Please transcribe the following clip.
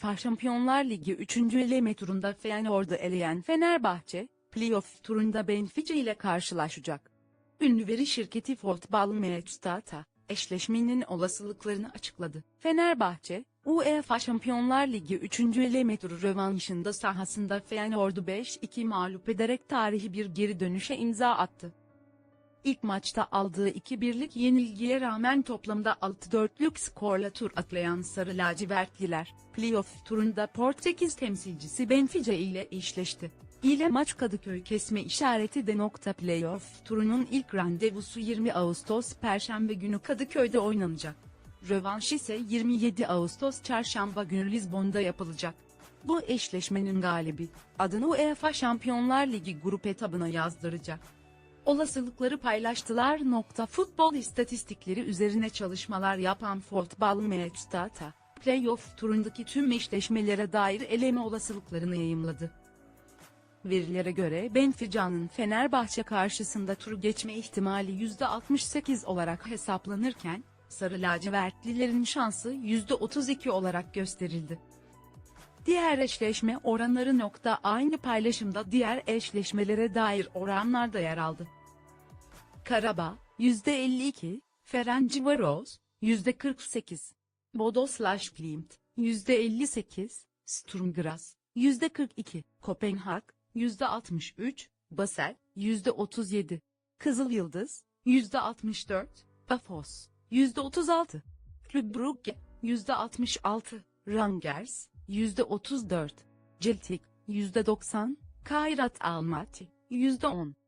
UEFA Şampiyonlar Ligi 3. eleme turunda Feyenoord'u eleyen Fenerbahçe, playoff turunda Benfica ile karşılaşacak. Ünlü veri şirketi Football Matchdata, eşleşmenin olasılıklarını açıkladı. Fenerbahçe, UEFA Şampiyonlar Ligi 3. eleme turu rövanşında sahasında Feyenoord'u 5-2 mağlup ederek tarihi bir geri dönüşe imza attı. İlk maçta aldığı 2-1'lik yenilgiye rağmen toplamda 6-4'lük skorla tur atlayan Sarı Lacivertliler, playoff turunda Portekiz temsilcisi Benfica ile eşleşti. İle maç Kadıköy kesme işareti de nokta playoff turunun ilk randevusu 20 Ağustos Perşembe günü Kadıköy'de oynanacak. Rövanş ise 27 Ağustos Çarşamba günü Lizbon'da yapılacak. Bu eşleşmenin galibi, adını UEFA Şampiyonlar Ligi grup etabına yazdıracak olasılıkları paylaştılar. Nokta Futbol istatistikleri üzerine çalışmalar yapan Football Matchdata, playoff turundaki tüm eşleşmelere dair eleme olasılıklarını yayımladı. Verilere göre Benfica'nın Fenerbahçe karşısında turu geçme ihtimali %68 olarak hesaplanırken, Sarı lacivertlilerin şansı %32 olarak gösterildi. Diğer eşleşme oranları nokta aynı paylaşımda diğer eşleşmelere dair oranlar da yer aldı. Karabağ, %52, Ferencvaros, %48, Bodoslav Klimt, %58, Sturm Graz, %42, Kopenhag, %63, Basel, %37, Kızıl Yıldız, %64, Pafos, %36, Club Brugge, %66, Rangers, %34, Celtic, %90, Kairat Almaty, %10.